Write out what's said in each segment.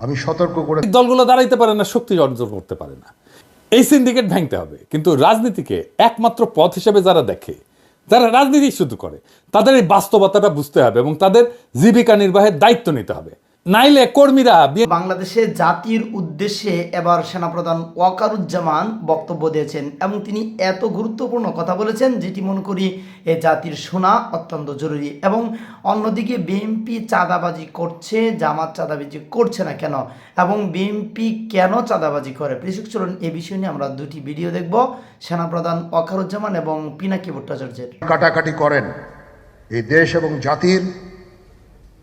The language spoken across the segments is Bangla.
আমি সতর্ক করে দলগুলো দাঁড়াইতে পারে না, শক্তি অর্জন করতে পারে না। এই সিন্ডিকেট ভাঙতে হবে। কিন্তু রাজনীতিকে একমাত্র পথ হিসেবে যারা দেখে, যারা রাজনীতি শুধু করে, তাদের এই বাস্তবতাটা বুঝতে হবে এবং তাদের জীবিকা নির্বাহের দায়িত্ব নিতে হবে। নাইলে কর্মীরা বাংলাদেশে জাতির উদ্দেশ্যে এবার সেনাপ্রধান ওয়াকারুজ্জামান বক্তব্য দিয়েছেন এবং তিনি এত গুরুত্বপূর্ণ কথা বলেছেন যেটি মনে করি এ জাতির শোনা অত্যন্ত জরুরি এবং অন্যদিকে বিএনপি চাঁদাবাজি করছে জামাত চাঁদাবাজি করছে না কেন? এবং বিএনপি কেন চাঁদাবাজি করে? কৃষক চলুন এ বিষয় নিয়ে আমরা দুটি ভিডিও দেখব। সেনাপ্রধান ওয়াকারুজ্জামান এবং পিনাকি ভট্টাচার্যের। কাটাকাটি করেন। এই দেশ এবং জাতির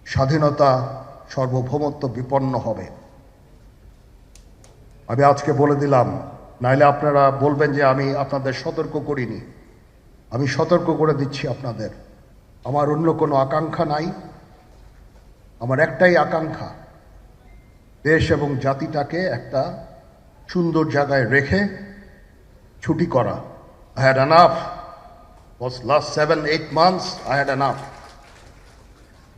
স্বাধীনতা সার্বভৌমত্ব বিপন্ন হবে। আমি আজকে বলে দিলাম নাইলে আপনারা বলবেন যে আমি আপনাদের সতর্ক করিনি। আমি সতর্ক করে দিচ্ছি আপনাদের। আমার অন্য কোনো আকাঙ্ক্ষা নাই। আমার একটাই আকাঙ্ক্ষা দেশ এবং জাতিটাকে একটা সুন্দর জায়গায় রেখে ছুটি করা। I had enough was last seven, eight months, I had enough.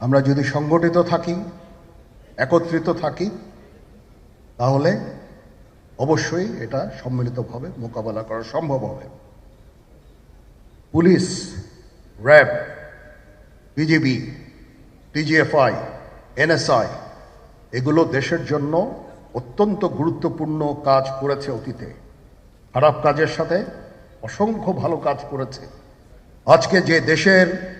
আমরা যদি সংগঠিত থাকি, একত্রিত থাকি, তাহলে অবশ্যই এটা সম্মিলিতভাবে মোকাবেলা করা সম্ভব হবে। Police, RAB BJP DGFI, NSI, এগুলো দেশের জন্য অত্যন্ত গুরুত্বপূর্ণ কাজ করেছে অতীতে। খারাপ কাজের সাথে অসংখ্য ভালো কাজ করেছে। আজকে যে দেশের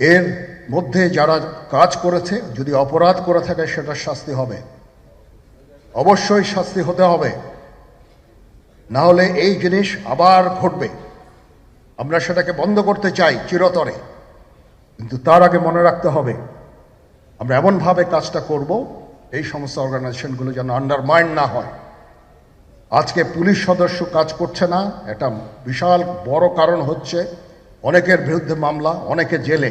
এর মধ্যে যারা কাজ করেছে, যদি অপরাধ করে থাকে, সেটার শাস্তি হবে। অবশ্যই শাস্তি হতে হবে। না হলে এই জিনিস আবার ঘটবে। আমরা সেটাকে বন্ধ করতে চাই চিরতরে। কিন্তু তার আগে মনে রাখতে হবে, আমরা এমনভাবে কাজটা করব, এই সমস্ত অর্গানাইজেশনগুলো যেন আন্ডারমাইন্ড না হয়। আজকে পুলিশ সদস্য কাজ করছে না, এটা বিশাল বড় কারণ হচ্ছে। অনেকের বিরুদ্ধে মামলা, অনেকে জেলে।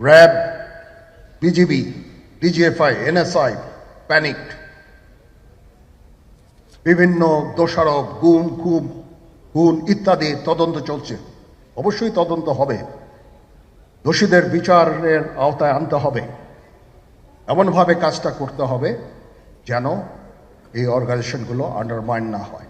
RAB, BGB, DGFI, NSI, panic. বিভিন্ন দোষারোপ, গুম খুম খুন ইত্যাদি তদন্ত চলছে। অবশ্যই তদন্ত হবে। দোষীদের বিচারের আওতায় আনতে হবে। এমনভাবে কাজটা করতে হবে যেন এই অর্গানাইজেশনগুলো আন্ডারমাইন না হয়।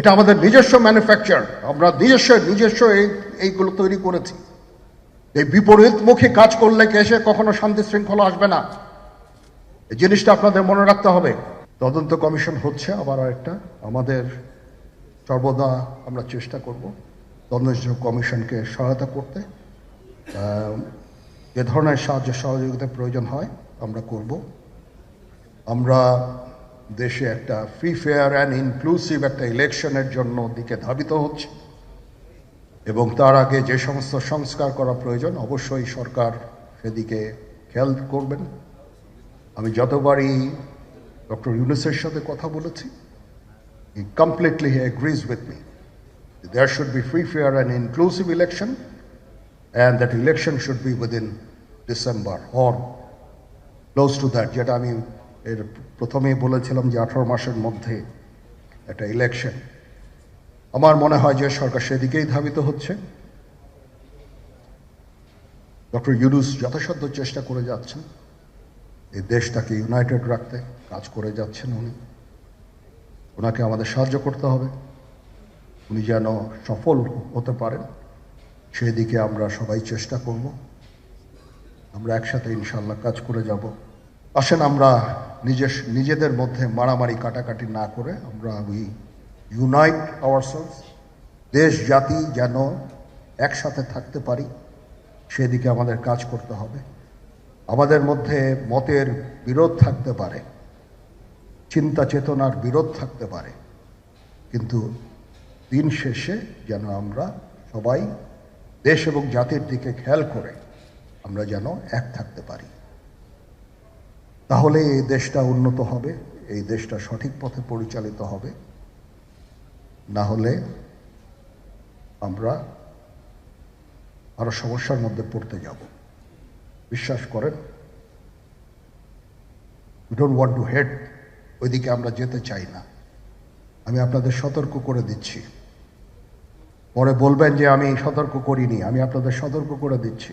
এটা আমাদের নিজস্ব ম্যানুফ্যাকচার আমরা নিজস্ব নিজস্ব এই, এইগুলো তৈরি করেছি। এই বিপরীতমুখী কাজ করলে এসে কখনো শান্তি শৃঙ্খলা আসবে না? এই জিনিসটা আপনাদের মনে রাখতে হবে। তদন্ত কমিশন হচ্ছে আবার একটা আমাদের সর্বদা আমরা চেষ্টা করব তদন্ত কমিশনকে সহায়তা করতে। যে ধরনের সাহায্য সহযোগিতার প্রয়োজন হয়, আমরা করব। আমরা দেশে একটা ফ্রি ফেয়ার অ্যান্ড ইনক্লুসিভ একটা ইলেকশনের জন্য দিকে ধাবিত হচ্ছে। এবং তার আগে যে সমস্ত সংস্কার করা প্রয়োজন, অবশ্যই সরকার সেদিকে খেয়াল করবেন। আমি যতবারই ডক্টর ইউনুসের সাথে কথা বলেছি he completely agrees with me there should be free fair and inclusive election and that election should be within December or close to that যেটা আমি এর প্রথমেই বলেছিলাম যে আঠারো মাসের মধ্যে একটা ইলেকশন আমার মনে হয় যে সরকার সেদিকেই ধাবিত হচ্ছে। ডক্টর ইউনুস যথাসাধ্য চেষ্টা করে যাচ্ছেন। এই দেশটাকে ইউনাইটেড রাখতে কাজ করে যাচ্ছেন উনি। ওনাকে আমাদের সাহায্য করতে হবে। উনি যেন সফল হতে পারেন, সেদিকে আমরা সবাই চেষ্টা করব। আমরা একসাথে ইনশাল্লাহ কাজ করে যাব। আসেন আমরা নিজের, নিজেদের মধ্যে মারামারি কাটাকাটি না করে আমরা উই ইউনাইট আওয়ারসেলস দেশ, জাতি যেন একসাথে থাকতে পারি, সেদিকে আমাদের কাজ করতে হবে। আমাদের মধ্যে মতের বিরোধ থাকতে পারে, চিন্তা চেতনার বিরোধ থাকতে পারে, কিন্তু দিন শেষে যেন আমরা সবাই দেশ এবং জাতির দিকে খেয়াল করে আমরা যেন এক থাকতে পারি। তাহলে এই দেশটা উন্নত হবে, এই দেশটা সঠিক পথে পরিচালিত হবে। না হলে আমরা আরও সমস্যার মধ্যে পড়তে যাব। বিশ্বাস করেন we don't want to head ওইদিকে আমরা যেতে চাই না। আমি আপনাদের সতর্ক করে দিচ্ছি। পরে বলবেন যে আমি সতর্ক করিনি, আমি আপনাদের সতর্ক করে দিচ্ছি।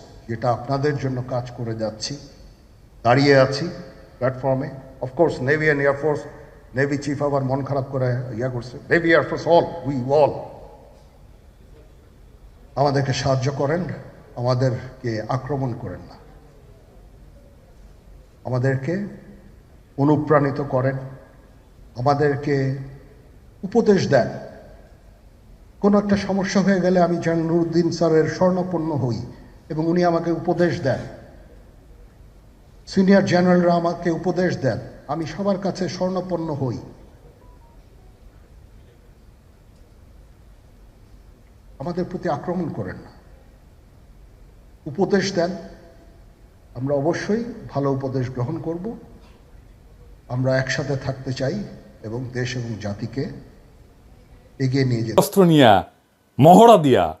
যেটা আপনাদের জন্য কাজ করে যাচ্ছি, দাঁড়িয়ে আছি প্ল্যাটফর্মে of course navy and air force navy chief আবার মন খারাপ করে ইয়া করছে। Navy air force all we all আমাদেরকে সাহায্য করেন, আমাদেরকে আক্রমণ করেন না। আমাদেরকে অনুপ্রাণিত করেন। আমাদেরকে উপদেশ দেন। কোনো একটা সমস্যা হয়ে গেলে আমি যেন নুরুদ্দিন স্যারের স্বর্ণপন্ন হই। এবং উনি আমাকে উপদেশ দেন। সিনিয়র জেনারেলরা আমাকে উপদেশ দেন। আমি সবার কাছে স্বর্ণপন্ন হই। আমাদের প্রতি আক্রমণ করেন না। উপদেশ দেন। আমরা অবশ্যই ভালো উপদেশ গ্রহণ করব। আমরা একসাথে থাকতে চাই এবং দেশ এবং জাতিকে এগিয়ে নিয়ে যেতে অস্ত্র নিয়া মহড়া দিয়া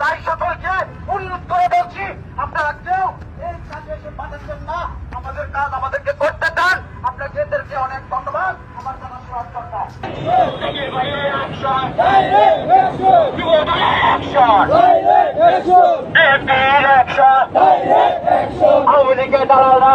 তাই সকলকে অনুরোধ করে বলছি আপনারা কেউ এই কাজে এসে পাঠাচ্ছেন না। আমাদের কাজ আমাদেরকে করতে দেন আপনাদেরকে অনেক ধন্যবাদ। আমার জানা শোনার জন্য। আওয়ামী লীগের দালালরা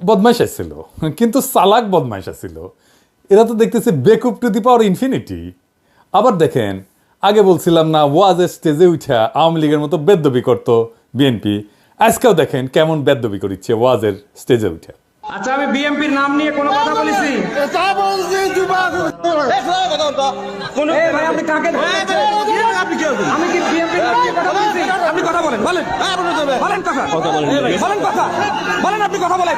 বদমাইশ আসছিল কিন্তু সালাক বদমাইশ আসছিল এরা তো দেখতেছে বেকুপ টু দি পাওয়ার ইনফিনিটি আবার দেখেন, আগে বলছিলাম না ওয়াজের স্টেজে উঠা আওয়ামী লীগের মতো বেদ্যবি করতো বিএনপি। আজকেও দেখেন কেমন বেদ্যবি করিচ্ছে ওয়াজের স্টেজে উঠে। আচ্ছা আমি বিএমপির নাম নিয়ে কোনো কথা বলেছি? কোনো এই ভাই আপনি কাকে আমি কি বিএমপির নাম নিয়ে কথা বলেছি? আপনি কথা বলেন বলেন। বলেন। কথা। বলেন কথা। বলেন আপনি কথা বলেন।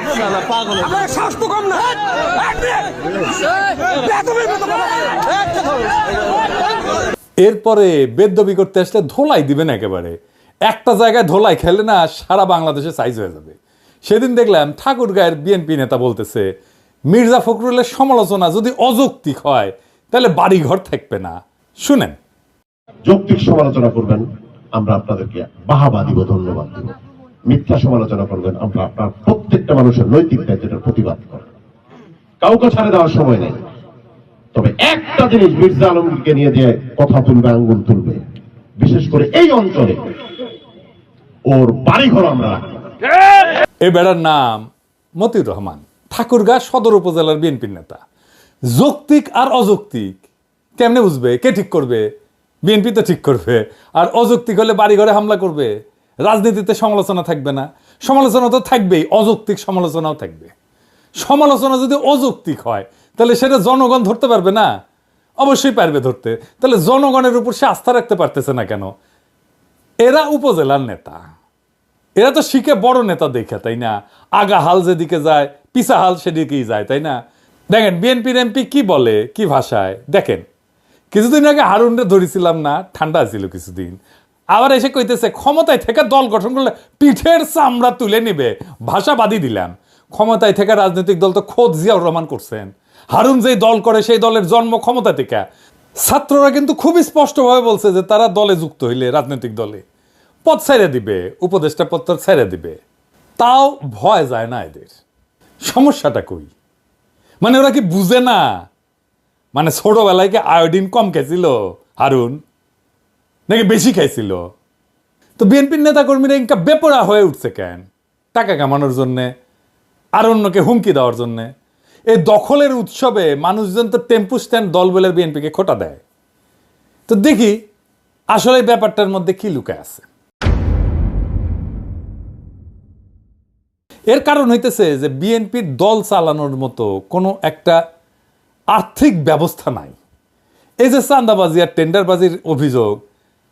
আপনার সাহস তো কম না। কথা বলেন। এরপরে বেদ্যবি করতে আসলে ধোলাই দিবেন একেবারে। একটা জায়গায় ধোলাই খেলে না সারা বাংলাদেশে সাইজ হয়ে যাবে। সেদিন দেখলাম ঠাকুর গায়ের বিএনপি নেতা বলতেছে, মির্জা ফখরুলের সমালোচনা যদি অযৌক্তিক হয়, তাহলে বাড়িঘর থাকবে না। শুনেন। যৌক্তিক সমালোচনা করবেন, আমরা আপনাদেরকে বাহাবা দিব, ধন্যবাদ দিব। মিথ্যা সমালোচনা করবেন, আমরা আপনার প্রত্যেকটা মানুষের নৈতিক দায়িত্বের প্রতিবাদ করেন কাউকে ছাড়ে দেওয়ার সময় নেই। তবে একটা জিনিস মির্জা আলমকে নিয়ে যে কথা তুলবে, আঙ্গুল তুলবে, বিশেষ করে এই অঞ্চলে, ওর বাড়িঘর আমরা রাখব। এ বেড়ার নাম মতিউর রহমান, ঠাকুরগাঁ সদর উপজেলার বিএনপির নেতা। যৌক্তিক আর অযৌক্তিক, কেমনে বুঝবে? কে ঠিক করবে? বিএনপি তো ঠিক করবে। আর অযৌক্তিক হলে বাড়িঘরে হামলা করবে। রাজনীতিতে সমালোচনা থাকবে না। সমালোচনা তো থাকবেই, অযৌক্তিক সমালোচনাও থাকবে। সমালোচনা যদি অযৌক্তিক হয়, তাহলে সেটা জনগণ ধরতে পারবে না? অবশ্যই পারবে ধরতে। তাহলে জনগণের উপর সে আস্থা রাখতে পারতেছে না কেন? এরা উপজেলার নেতা। এরা তো শিখে বড় নেতা দেখে, তাই না? আগা হাল যেদিকে যায়, পিসা হাল সেদিকেই যায়, তাই না? দেখেন বিএনপির এমপি কি বলে, কি ভাষায়? দেখেন, কিছুদিন আগে হারুনরে ধরেছিলাম না, ঠান্ডা ছিল কিছুদিন। আবার এসে কইতেছে, ক্ষমতায় থেকে দল গঠন করলে পিঠের চামড়া তুলে নিবে। ভাষা বাদি দিলাম। ক্ষমতায় থেকে রাজনৈতিক দল তো খোদ জিয়াউর রহমান করছেন। হারুন যেই দল করে, সেই দলের জন্ম ক্ষমতা থেকে। ছাত্ররা কিন্তু খুবই স্পষ্টভাবে বলছে যে তারা দলে যুক্ত হইলে, রাজনৈতিক দলে। পদ ছেড়ে দিবে, উপদেষ্টা পদ তো ছেড়ে দিবে। তাও ভয় যায় না এদের। সমস্যাটা কই? মানে ওরা কি বুঝে না? মানে ছোটবেলায় কি আয়োডিন কম খেয়েছিল হারুন? নাকি বেশি খাইছিল? তো বিএনপির নেতাকর্মীরা ইনকা বেপরা হয়ে উঠছে কেন? টাকা কামানোর জন্যে, আর অন্যকে হুমকি দেওয়ার জন্যে। এই দখলের উৎসবে মানুষজন তো টেম্পু স্ট্যান্ড দল বলে বিএনপিকে খোটা দেয়। তো দেখি, আসলে ব্যাপারটার মধ্যে কি লুকায় আছে? এর কারণ হইতেছে যে বিএনপির দল চালানোর মতো কোনো একটা আর্থিক ব্যবস্থা নাই। এই যে চান্দাবাজি আর টেন্ডারবাজির অভিযোগ,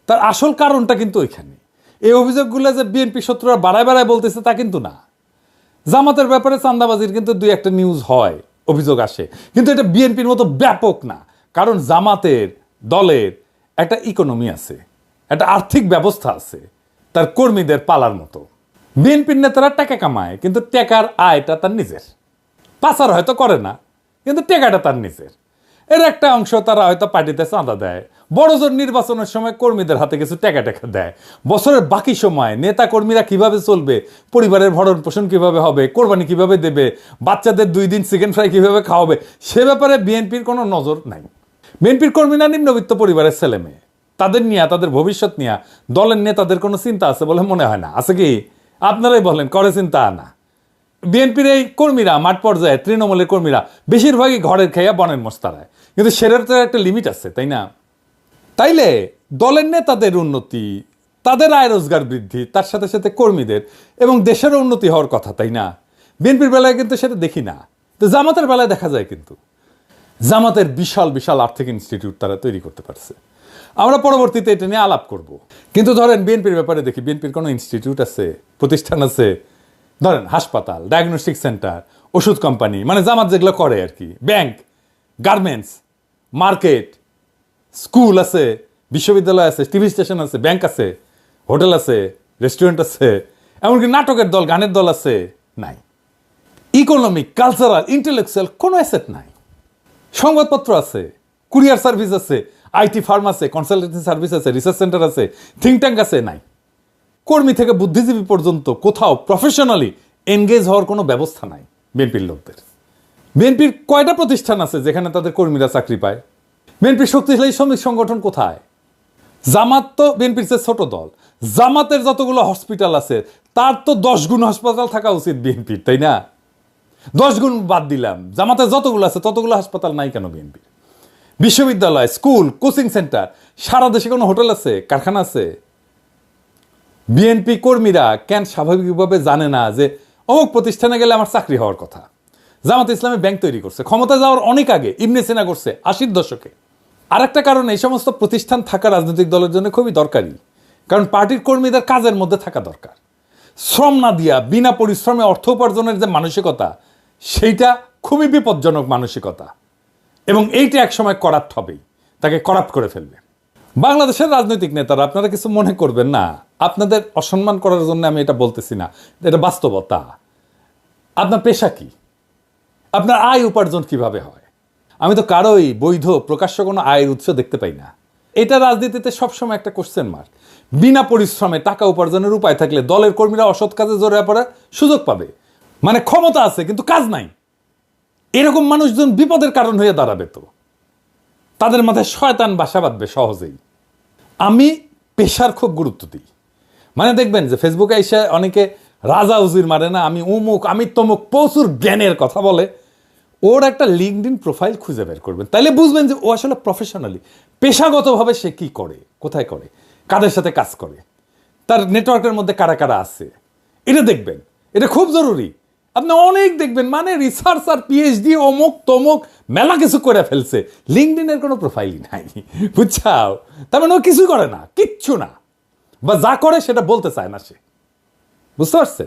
তার আসল কারণটা কিন্তু ওইখানে। এই অভিযোগগুলো যে বিএনপি শত্রুরা বাড়ায় বাড়ায় বলতেছে তা কিন্তু না। জামাতের ব্যাপারে চান্দাবাজির কিন্তু দুই একটা নিউজ হয়, অভিযোগ আসে। কিন্তু এটা বিএনপির মতো ব্যাপক না, কারণ জামাতের দলের একটা ইকোনমি আছে, একটা আর্থিক ব্যবস্থা আছে, তার কর্মীদের পালার মতো। বিএনপির নেতারা টাকা কামায়, কিন্তু টাকার আয়টা তার নিজের। পাচার হয়তো করে না, কিন্তু টেকাটা তার নিজের। এর একটা অংশ তারা হয়তো পার্টিতে চাঁদা দেয়। বড় জোর নির্বাচনের সময় কর্মীদের হাতে কিছু টেকা টেকা দেয়। বছরের বাকি সময় নেতা কর্মীরা কীভাবে চলবে, পরিবারের ভরণ পোষণ কীভাবে হবে, কোরবানি কীভাবে দেবে, বাচ্চাদের দুই দিন চিকেন ফ্রাই কীভাবে খাওয়াবে, সে ব্যাপারে বিএনপির কোনো নজর নাই। বিএনপির কর্মীরা নিম্নবিত্ত পরিবারের ছেলে মেয়ে তাদের নিয়ে, তাদের ভবিষ্যৎ নিয়ে দলের নেতাদের কোনো চিন্তা আছে বলে মনে হয় না। আছে কি? আপনারাই বলেন, করেছেন তা না। বিএনপির এই কর্মীরা, মাঠ পর্যায়ে তৃণমূলের কর্মীরা, বেশিরভাগই ঘরের খেয়া বনের মস্তারায়। কিন্তু সেটার তো একটা লিমিট আছে, তাই না? তাইলে দলের নেতাদের উন্নতি, তাদের আয় রোজগার বৃদ্ধি, তার সাথে সাথে কর্মীদের এবং দেশেরও উন্নতি হওয়ার কথা, তাই না? বিএনপির বেলায় কিন্তু সেটা দেখি না। তো জামাতের বেলায় দেখা যায় কিন্তু। জামাতের বিশাল বিশাল আর্থিক ইনস্টিটিউট তারা তৈরি করতে পারছে। আমরা পরবর্তীতে এটা নিয়ে আলাপ করব। কিন্তু ধরেন বিএনপির ব্যাপারে দেখি, বিএনপির কোনো ইনস্টিটিউট আছে, প্রতিষ্ঠান আছে? ধরেন হাসপাতাল ডায়াগনস্টিক সেন্টার ওষুধ কোম্পানি মানে জামাত যেগুলো করে আর কি ব্যাংক গার্মেন্টস মার্কেট স্কুল আছে, বিশ্ববিদ্যালয় আছে টিভি স্টেশন আছে ব্যাংক আছে হোটেল আছে রেস্টুরেন্ট আছে, এমনকি নাটকের দল, গানের দল আছে, নাই। ইকোনমিক কালচারাল ইন্টেলেকচুয়াল কোনো অ্যাসেট নাই। সংবাদপত্র আছে কুরিয়ার সার্ভিস আছে আইটি ফার্ম আছে কনসালটেন্সি সার্ভিস আছে রিসার্চ সেন্টার আছে থিঙ্ক ট্যাঙ্ক আছে, নাই। কর্মী থেকে বুদ্ধিজীবী পর্যন্ত কোথাও প্রফেশনালি এনগেজ হওয়ার কোনো ব্যবস্থা নাই বিএনপির লোকদের। বিএনপির কয়টা প্রতিষ্ঠান আছে যেখানে তাদের কর্মীরা চাকরি পায়? বিএনপির শক্তিশালী শ্রমিক সংগঠন কোথায়? জামাত তো বিএনপির চেয়ে ছোট দল। জামাতের যতগুলো হসপিটাল আছে, তার তো দশ গুণ হাসপাতাল থাকা উচিত বিএনপির তাই না? দশ গুণ বাদ দিলাম। জামাতের যতগুলো আছে, ততগুলো হাসপাতাল নাই কেন বিএনপির বিশ্ববিদ্যালয়, স্কুল, কোচিং সেন্টার, সারা দেশে কোনো হোটেল আছে, কারখানা আছে? বিএনপি কর্মীরা কেন স্বাভাবিকভাবে জানে না যে অমুক প্রতিষ্ঠানে গেলে আমার চাকরি হওয়ার কথা? জামাত ইসলামী ব্যাংক তৈরি করছে, ক্ষমতা যাওয়ার অনেক আগে ইবনে সিনা করছে, আশির দশকে। আর একটা কারণ, এই সমস্ত প্রতিষ্ঠান থাকা রাজনৈতিক দলের জন্য খুবই দরকারি, কারণ পার্টির কর্মীদের কাজের মধ্যে থাকা দরকার। শ্রম না দিয়া, বিনা পরিশ্রমে অর্থ উপার্জনের যে মানসিকতা, সেইটা খুবই বিপজ্জনক মানসিকতা। এবং এইটা একসময় করাপ্ট হবেই। তাকে করাপ্ট করে ফেলবে। বাংলাদেশের রাজনৈতিক নেতারা আপনারা কিছু মনে করবেন না। আপনাদের অসম্মান করার জন্য আমি এটা বলতেছি না। এটা বাস্তবতা। আপনার পেশা কি? আপনার আয় উপার্জন কীভাবে হয়? আমি তো কারোই বৈধ, প্রকাশ্য কোনো আয়ের উৎস দেখতে পাই না। এটা রাজনীতিতে সবসময় একটা কোশ্চেন মার্ক বিনা পরিশ্রমে টাকা উপার্জনের উপায় থাকলে দলের কর্মীরা অসৎ কাজে জড়িয়ে পড়ার সুযোগ পাবে। মানে ক্ষমতা আছে, কিন্তু কাজ নাই। এরকম মানুষজন বিপদের কারণ হয়ে দাঁড়াবে তো। তাদের মাথায় শয়তান বাসা বাঁধবে সহজেই। আমি পেশার খুব গুরুত্ব দিই। মানে দেখবেন যে ফেসবুকে এসে অনেকে রাজা উজির মারে না, আমি উমুক, আমি তমুক, প্রচুর জ্ঞানের কথা বলে। ওর একটা লিঙ্কড ইন প্রোফাইল খুঁজে বের করবেন। তাইলে বুঝবেন যে ও আসলে প্রফেশনালি পেশাগতভাবে সে কি করে, কোথায় করে, কাদের সাথে কাজ করে, তার নেটওয়ার্কের মধ্যে কারা কারা আছে। এটা দেখবেন। এটা খুব জরুরি। আপনি অনেক দেখবেন মানে রিসার্চ আর পিএইচডি অমুক তমুক, মেলা কিছু করে ফেলছে। লিঙ্কডিনের কোনো প্রোফাইলই নাই, বুঝছাও? তার মানে ও কিছুই করে না, কিচ্ছু না। বা যা করে সেটা বলতে চায় না সে। বুঝতে পারছেন?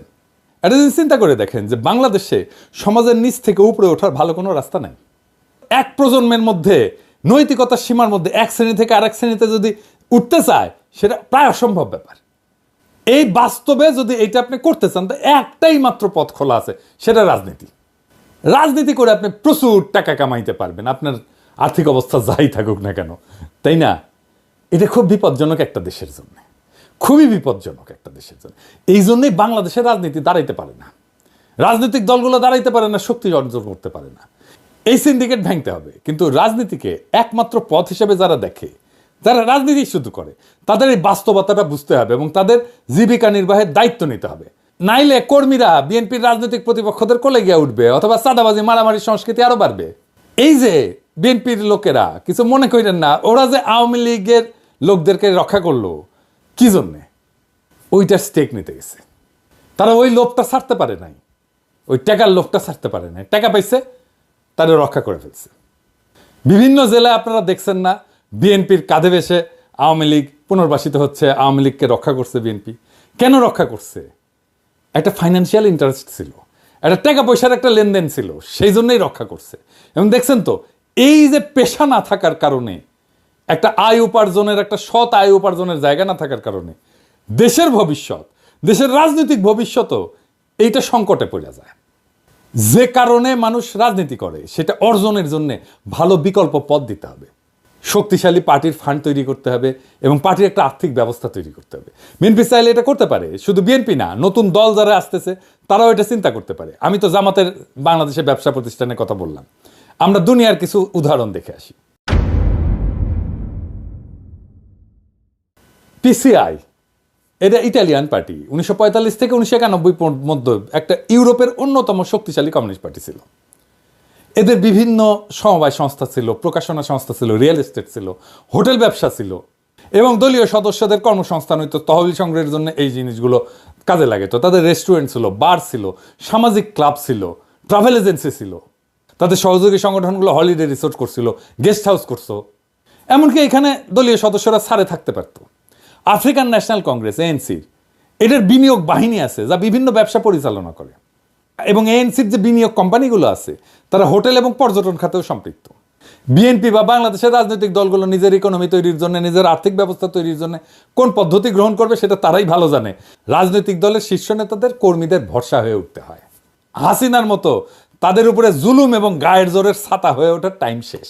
একটা জিনিস চিন্তা করে দেখেন যে বাংলাদেশে সমাজের নিচ থেকে উপরে ওঠার ভালো কোনো রাস্তা নাই। এক প্রজন্মের মধ্যে, নৈতিকতার সীমার মধ্যে এক শ্রেণি থেকে আরেক শ্রেণীতে যদি উঠতে চায়, সেটা প্রায় অসম্ভব ব্যাপার। এই বাস্তবে যদি এটা আপনি করতে চান, তো একটাই মাত্র পথ খোলা আছে, সেটা রাজনীতি। রাজনীতি করে আপনি প্রচুর টাকা কামাইতে পারবেন, আপনার আর্থিক অবস্থা যাই থাকুক না কেন, তাই না? এটা খুব বিপজ্জনক একটা দেশের জন্য, খুবই বিপজ্জনক একটা দেশের জন্য। এই জন্যই বাংলাদেশের রাজনীতি দাঁড়াইতে পারে না। রাজনৈতিক দলগুলো দাঁড়াইতে পারে না, শক্তি অর্জন করতে পারে না। এই সিন্ডিকেট ভাঙতে হবে, কিন্তু রাজনীতিকে একমাত্র পথ হিসেবে যারা দেখে যারা রাজনীতি শুধু করে, তাদের এই বাস্তবতাটা বুঝতে হবে এবং তাদের জীবিকা নির্বাহের দায়িত্ব নিতে হবে। নাইলে কর্মীরা বিএনপির রাজনৈতিক প্রতিপক্ষদের কোলে গিয়ে উঠবে অথবা সাদাবাজি মারামারি সংস্কৃতি আরও বাড়বে। এই যে বিএনপির লোকেরা, কিছু মনে করেন না, ওরা যে আওয়ামী লীগের লোকদেরকে রক্ষা করল, কি জন্যে? ওইটার স্টেক নিতে গেছে। তারা ওই লোভটা ছাড়তে পারে নাই। ওই টাকার লোভটা ছাড়তে পারে নাই। টাকা পাইছে, তারা রক্ষা করে ফেলছে। বিভিন্ন জেলায় আপনারা দেখছেন না বিএনপির কাঁধে বেসে আওয়ামী লীগ পুনর্বাসিত হচ্ছে, আওয়ামী লীগকে রক্ষা করছে বিএনপি। কেন রক্ষা করছে? একটা ফাইন্যান্সিয়াল ইন্টারেস্ট ছিল, একটা টাকা পয়সার একটা লেনদেন ছিল, সেই জন্যই রক্ষা করছে। এবং দেখছেন তো, এই যে পেশা না থাকার কারণে, একটা আয় উপার্জনের, একটা সৎ আয় উপার্জনের জায়গা না থাকার কারণে, দেশের ভবিষ্যৎ, দেশের রাজনৈতিক ভবিষ্যতও এইটা সংকটে পড়ে যায়। যে কারণে মানুষ রাজনীতি করে, সেটা অর্জনের জন্যে ভালো বিকল্প পথ দিতে হবে। শক্তিশালী পার্টির ফান্ড তৈরি করতে হবে এবং পার্টির একটা আর্থিক ব্যবস্থা তৈরি করতে হবে। বিএনপি চাইলে এটা করতে পারে, শুধু বিএনপি না, নতুন দল যারা আসতেছে, তারাও এটা চিন্তা করতে পারে। আমি তো জামাতের বাংলাদেশের ব্যবসা প্রতিষ্ঠানের কথা বললাম। আমরা দুনিয়ার কিছু উদাহরণ দেখে আসি। পিসিআই এটা ইটালিয়ান পার্টি। উনিশশো পঁয়তাল্লিশ থেকে উনিশশো একানব্বই মধ্যে, একটা ইউরোপের অন্যতম শক্তিশালী কমিউনিস্ট পার্টি ছিল। এদের বিভিন্ন সমবায় সংস্থা ছিল, প্রকাশনা সংস্থা ছিল রিয়েল এস্টেট ছিল, হোটেল ব্যবসা ছিল। এবং দলীয় সদস্যদের কর্মসংস্থান হইতো, তহবিল সংগ্রহের জন্য এই জিনিসগুলো কাজে লাগে। তো তাদের রেস্টুরেন্ট ছিল বার ছিল, সামাজিক ক্লাব ছিল ট্রাভেল এজেন্সি ছিল। তাদের সহযোগী সংগঠনগুলো হলিডে রিসোর্ট করছিল গেস্ট হাউস করছ। এমনকি এখানে দলীয় সদস্যরা সারে থাকতে পারত। আফ্রিকান ন্যাশনাল কংগ্রেস এএনসির এটার বিনিয়োগ বাহিনী আছে, যা বিভিন্ন ব্যবসা পরিচালনা করে। এবং এএনসির যে বিনিয়োগ কোম্পানিগুলো আছে, তারা হোটেল এবং পর্যটন খাতেও সম্পৃক্ত। বিএনপি বা বাংলাদেশের রাজনৈতিক দলগুলো নিজের ইকোনমি তৈরির জন্য, নিজের আর্থিক ব্যবস্থা তৈরির জন্য কোন পদ্ধতি গ্রহণ করবে সেটা তারাই ভালো জানে। রাজনৈতিক দলের শীর্ষ নেতাদের কর্মীদের ভরসা হয়ে উঠতে হয়। হাসিনার মতো তাদের উপরে জুলুম এবং গায়ের জোরের ছাতা হয়ে ওঠার টাইম শেষ।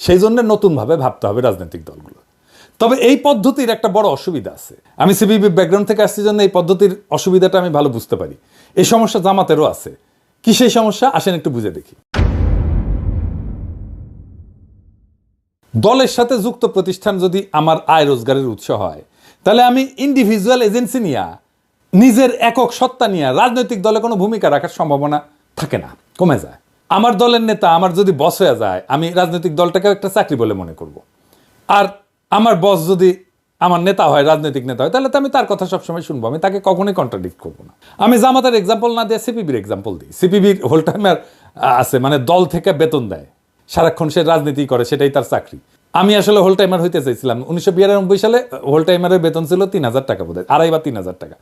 সেই জন্য নতুনভাবে ভাবতে হবে রাজনৈতিক দলগুলো। তবে এই পদ্ধতির একটা বড় অসুবিধা আছে। আমি সিবিবি ব্যাকগ্রাউন্ড থেকে আসছি জন্য এই পদ্ধতির অসুবিধাটা আমি ভালো বুঝতে পারি। এই সমস্যা জামাতেরও আছে। কি সেই সমস্যা? আসেন একটু বুঝে দেখি। দলের সাথে যুক্ত প্রতিষ্ঠান যদি আমার আয় রোজগারের উৎস হয়, তাহলে আমি ইন্ডিভিজুয়াল এজেন্সি নিয়ে, নিজের একক সত্তা নিয়ে রাজনৈতিক দলে কোনো ভূমিকা রাখার সম্ভাবনা থাকে না, কমে যায়। আমার দলের নেতা, আমার যদি বস হয়ে যায়, আমি রাজনৈতিক দলটাকেও একটা চাকরি বলে মনে করব। আর আমার বস যদি আমার নেতা হয়, রাজনৈতিক নেতা হয়, তাহলে তো আমি তার কথা সবসময় শুনব। আমি তাকে কখনোই কন্ট্রাডিক্ট করব না। আমি জামাতের এক্সাম্পল না দিয়ে সিপিবির এক্সাম্পল দিই। সিপিবির হোল আছে মানে দল থেকে বেতন দেয়। সারাক্ষণ সে রাজনীতি করে, সেটাই তার চাকরি। আমি আসলে হোল টাইমার হইতে চাইছিলাম, উনিশশো বিরানব্বই সালে হোল টাইমারের বেতন ছিল তিন হাজার টাকা বোধ হয় আড়াই বা তিন হাজার টাকা।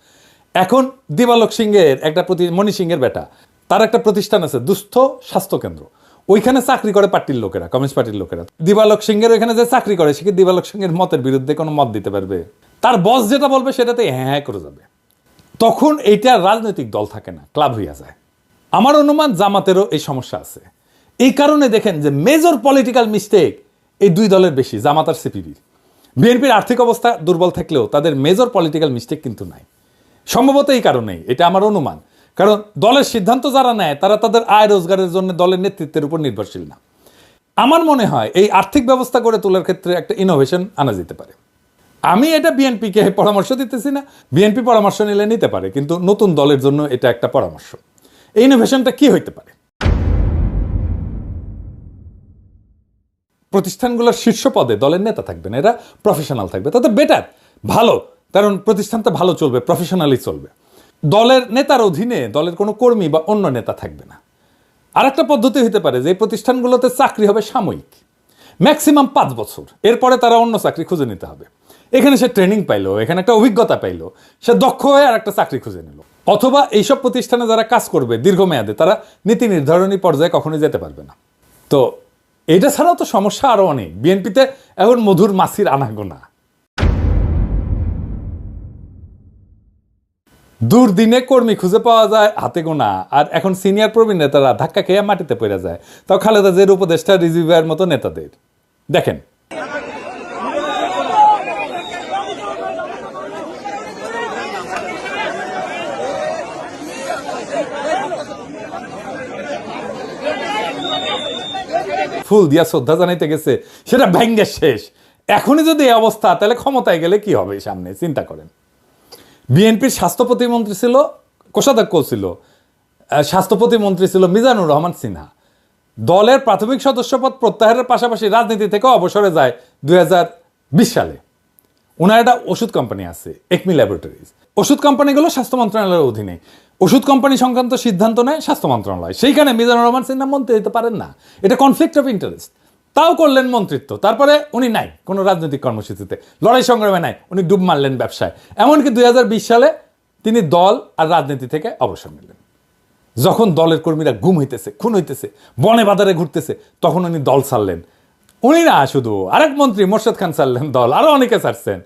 এখন দিবালক সিংহের, একটা প্রতি মণি সিংহের বেটা, তার একটা প্রতিষ্ঠান আছে, দুস্থ স্বাস্থ্য কেন্দ্র। ওইখানে চাকরি করে পার্টির লোকেরা, কমিউনিস্ট পার্টির লোকেরা। দিবালক সিংহের ওইখানে যে চাকরি করে, সে কি দিবালক সিংহের মতের বিরুদ্ধে কোনো মত দিতে পারবে? তার বস যেটা বলবে, সেটাতে হ্যাঁ হ্যাঁ করে যাবে। তখন এইটা রাজনৈতিক দল থাকে না ক্লাব হইয়া যায়। আমার অনুমান, জামাতেরও এই সমস্যা আছে। এই কারণে দেখেন যে মেজর পলিটিক্যাল মিস্টেক এই দুই দলের বেশি, জামাত আর সিপিবির বিএনপির আর্থিক অবস্থা দুর্বল থাকলেও তাদের মেজর পলিটিক্যাল মিস্টেক কিন্তু নাই। সম্ভবত এই কারণেই, এটা আমার অনুমান। কারণ দলের সিদ্ধান্ত যারা নেয়, তারা তাদের আয় রোজগারের জন্য দলের নেতৃত্বের উপর নির্ভরশীল না। আমার মনে হয় এই আর্থিক ব্যবস্থা করে তোলার ক্ষেত্রে একটা ইনোভেশন আনা যেতে পারে। আমি এটা বিএনপিকে পরামর্শ দিতেছি না। বিএনপি পরামর্শ নিলে নিতে পারে, কিন্তু নতুন দলের জন্য এটা একটা পরামর্শ। এই ইনোভেশনটা কি হইতে পারে? প্রতিষ্ঠানগুলোর শীর্ষ পদে দলের নেতা থাকবেন, এরা প্রফেশনাল থাকবে। তাতে বেটার ভালো, কারণ প্রতিষ্ঠানটা ভালো চলবে প্রফেশনালি চলবে। দলের নেতার অধীনে দলের কোনো কর্মী বা অন্য নেতা থাকবে না। আরেকটা পদ্ধতি হতে পারে যে প্রতিষ্ঠানগুলোতে চাকরি হবে সাময়িক, ম্যাক্সিমাম পাঁচ বছর। এরপরে তারা অন্য চাকরি খুঁজে নিতে হবে। এখানে সে ট্রেনিং পাইলো, এখানে একটা অভিজ্ঞতা পাইলো, সে দক্ষ হয়ে আর একটা চাকরি খুঁজে নিল। অথবা এইসব প্রতিষ্ঠানে যারা কাজ করবে দীর্ঘমেয়াদে, তারা নীতি নির্ধারণী পর্যায়ে কখনোই যেতে পারবে না। তো এটা ছাড়াও তো সমস্যা আরও অনেক। বিএনপিতে এখন মধুর মাসির আনাগোনা। দুর্দিনে কর্মী খুঁজে পাওয়া যায় হাতে গোনা। আর এখন সিনিয়র প্রবীণ নেতারা ধাক্কা খেয়ে মাটিতে পড়ে যায়। তাও খালেদা জের উপদেষ্টা রিজিভিয়ার মতো নেতাদের। দেখেন। ফুল দিয়া শ্রদ্ধা জানাইতে গেছে, সেটা ভেঙ্গে শেষ। এখনই যদি এই অবস্থা, তাহলে ক্ষমতায় গেলে কি হবে সামনে? চিন্তা করেন। বিএনপির স্বাস্থ্য প্রতিমন্ত্রী ছিল, কোষাধ্যক্ষ ছিল স্বাস্থ্য প্রতিমন্ত্রী ছিল মিজানুর রহমান সিনহা। দলের প্রাথমিক সদস্যপদ প্রত্যাহারের পাশাপাশি রাজনীতি থেকে অবসরে যায় দু হাজার বিশ সালে। ওনার একটা ওষুধ কোম্পানি আছে, একমি ল্যাবরেটরিজ। ওষুধ কোম্পানিগুলো স্বাস্থ্য মন্ত্রণালয়ের অধীনে। ওষুধ কোম্পানি সংক্রান্ত সিদ্ধান্ত নেয় স্বাস্থ্য মন্ত্রণালয়। সেইখানে মিজানুর রহমান সিনহা মন্ত্রী হতে পারেন না। এটা কনফ্লিক্ট অফ ইন্টারেস্ট তাও করলেন মন্ত্রিত্ব। তারপরে উনি নাই কোনো রাজনৈতিক কর্মসূচিতে। লড়াই সংগ্রামে নাই, উনি ডুব মারলেন ব্যবসায়। এমনকি দুই সালে তিনি দল আর রাজনীতি থেকে অবসর নিলেন। যখন দলের কর্মীরা গুম হইতেছে, খুন হইতেছে, বনে বাজারে ঘুরতেছে, তখন উনি দল ছাড়লেন। উনি না শুধু, আরেক মন্ত্রী মোর্শেদ খান ছাড়লেন দল, আরও অনেকে ছাড়ছেন।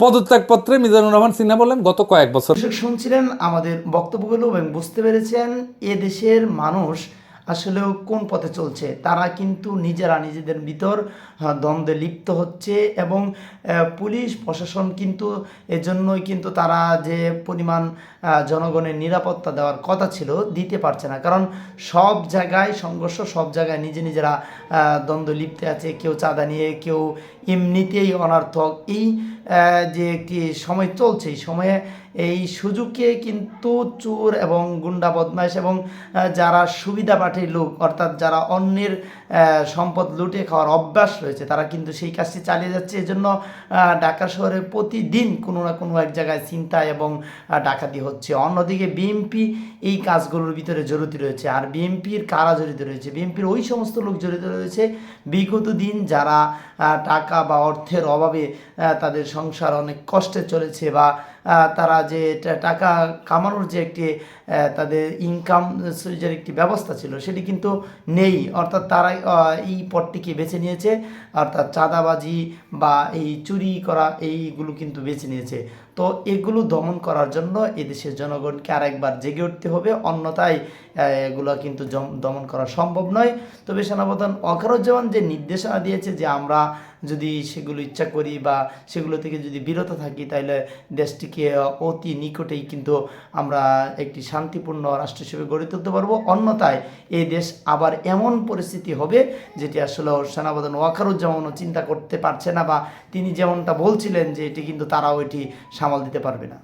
পদত্যাগপত্রে মিজানুর রহমান সিনহা বললেন, গত কয়েক বছর শুনছিলেন আমাদের বক্তব্যগুলো এবং বুঝতে পেরেছেন, এ দেশের মানুষ আসলেও কোন পথে চলছে? তারা কিন্তু নিজেরা নিজেদের ভিতর দ্বন্দ্বে লিপ্ত হচ্ছে এবং পুলিশ, প্রশাসন কিন্তু এজন্যই কিন্তু তারা যে পরিমাণ জনগণের নিরাপত্তা দেওয়ার কথা ছিল দিতে পারছে না। কারণ সব জায়গায় সংঘর্ষ, সব জায়গায় নিজে নিজেরা দ্বন্দ্ব লিপ্তে আছে। কেউ চাঁদা নিয়ে, কেউ এমনিতেই অনার্থক। এই যে একটি সময় চলছে, এই সময়ে এই সুযোগকে কিন্তু চোর এবং গুন্ডা বদমাইশ এবং যারা সুবিধা পাঠী লোক, অর্থাৎ যারা অন্যের সম্পদ লুটে খাওয়ার অভ্যাস রয়েছে, তারা কিন্তু সেই কাজটি চালিয়ে যাচ্ছে। এজন্য ঢাকা শহরে প্রতিদিন কোনো না কোনো এক জায়গায় চিন্তা এবং ডাকাতি হচ্ছে। অন্যদিকে বিএনপি এই কাজগুলোর ভিতরে জড়িত রয়েছে। আর বিএনপির কারা জড়িত রয়েছে? বিএনপির ওই সমস্ত লোক জড়িত রয়েছে। বিগত দিন যারা টাকা বা অর্থের অভাবে তাদের সংসার অনেক কষ্টে চলেছে বা তারা যে টাকা কামানোর যে একটি তাদের ইনকাম সোর্সের একটি ব্যবস্থা ছিল, সেটি কিন্তু নেই। অর্থাৎ তারা এই পথটিকে বেছে নিয়েছে। অর্থাৎ চাঁদাবাজি বা এই চুরি করা, এইগুলো কিন্তু বেছে নিয়েছে। তো এগুলো দমন করার জন্য এদেশের জনগণকে আরেকবার জেগে উঠতে হবে। অন্যথায় এগুলো কিন্তু দমন করা সম্ভব নয়। তবে সেনাপ্রধান অকারুজ্জামান যে নির্দেশনা দিয়েছে যে আমরা যদি সেগুলো ইচ্ছা করি বা সেগুলো থেকে যদি বিরত থাকি তাহলে দেশটিকে অতি নিকটেই কিন্তু আমরা একটি শান্তিপূর্ণ রাষ্ট্র হিসেবে গড়ে তুলতে পারব। অন্যথায় এই দেশ আবার এমন পরিস্থিতি হবে যেটি আসলে সেনাপ্রধান ওয়াকারুজ্জামানও চিন্তা করতে পারছে না বা তিনি যেমনটা বলছিলেন যে এটি কিন্তু তারাও এটি সামাল দিতে পারবে না।